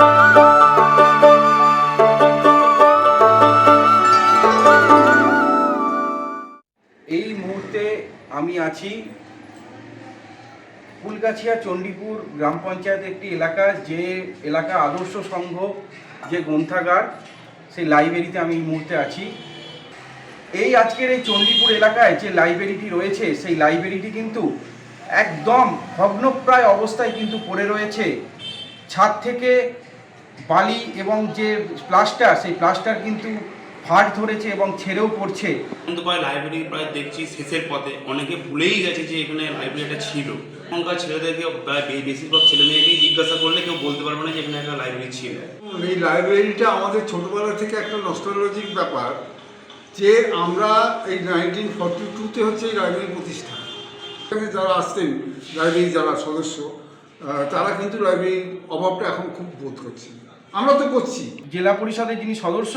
এই মুহূর্তে আমি আছি ফুলগাছিয়া চণ্ডীপুর গ্রাম পঞ্চায়েত একটি এলাকা, যে এলাকা আদর্শ সংঘ, যে গ্রন্থাগার, সেই লাইব্রেরিতে আমি এই মুহূর্তে আছি। এই আজকের এই চণ্ডীপুর এলাকায় যে লাইব্রেরিটি রয়েছে, সেই লাইব্রেরিটি কিন্তু একদম ভগ্নপ্রায় অবস্থায় কিন্তু পড়ে রয়েছে। ছাদ থেকে বালি এবং যে প্লাস্টার সেই প্লাস্টার কিন্তু ফাট ধরেছে এবং ছেড়েও পড়ছে। কিন্তু প্রায় লাইব্রেরি প্রায় দেখছি শেষের পথে। অনেকে ভুলেই গেছে যে এখানে লাইব্রেরিটা ছিল। এখনকার ছেলেদেরকে প্রায় বেশিরভাগ ছেলে মেয়েকেই জিজ্ঞাসা করলে কেউ বলতে পারবে না যে এখানে একটা লাইব্রেরি ছিল। এই লাইব্রেরিটা আমাদের ছোটবেলা থেকে একটা নস্টোলজিক ব্যাপার যে আমরা এই নাইনটিন ফর্টি টুতে হচ্ছে এই লাইব্রেরি প্রতিষ্ঠা। এখানে যারা আসতেন লাইব্রেরি যারা সদস্য তারা কিন্তু লাইব্রেরির অভাবটা এখন খুব বোধ করছে আমরা তো করছি। জেলা পরিষদের যিনি সদস্য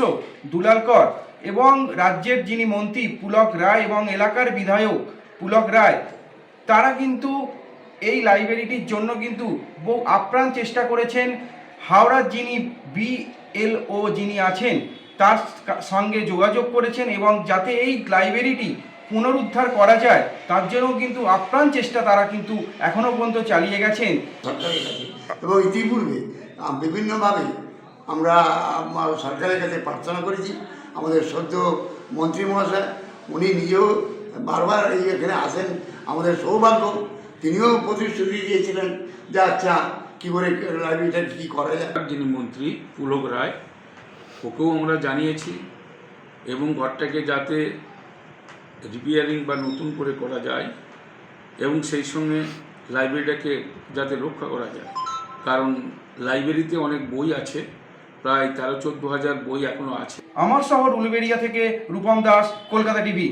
দুলাল কর এবং রাজ্যের যিনি মন্ত্রী, পুলক রায় এবং এলাকার বিধায়ক পুলক রায়, তারা কিন্তু এই লাইব্রেরিটির জন্য কিন্তু বহু আপ্রাণ চেষ্টা করেছেন। হাওড়ার যিনি বিএলও যিনি আছেন, তার সঙ্গে যোগাযোগ করেছেন এবং যাতে এই লাইব্রেরিটি পুনরুদ্ধার করা যায়, তার জন্য কিন্তু আপ্রাণ চেষ্টা তারা কিন্তু এখনও পর্যন্ত চালিয়ে গেছেন। এবং ইতিপূর্বে বিভিন্নভাবে আমরা সরকারের কাছে প্রার্থনা করেছি। আমাদের সদ্য মন্ত্রী মহাশয়, উনি নিজেও বারবার এই এখানে আসেন। আমাদের সৌভাগ্য, তিনিও প্রতিশ্রুতি দিয়েছিলেন যে আচ্ছা কী করে লাইব্রেরিটা কী করা যায়? যিনি মন্ত্রী, পুলক রায়, ওকেও আমরা জানিয়েছি এবং ঘরটাকে যাতে রিপেয়ারিং বা নতুন করে করা যায় এবং সেই সঙ্গে লাইব্রেরিটাকে যাতে রক্ষা করা যায়। কারণ লাইব্রেরিতে অনেক বই আছে। প্রায় তেরো চোদ্দ হাজার বই এখনও আছে। আমার শহর উলুবেড়িয়া থেকে রূপম দাস, কলকাতা টিভি।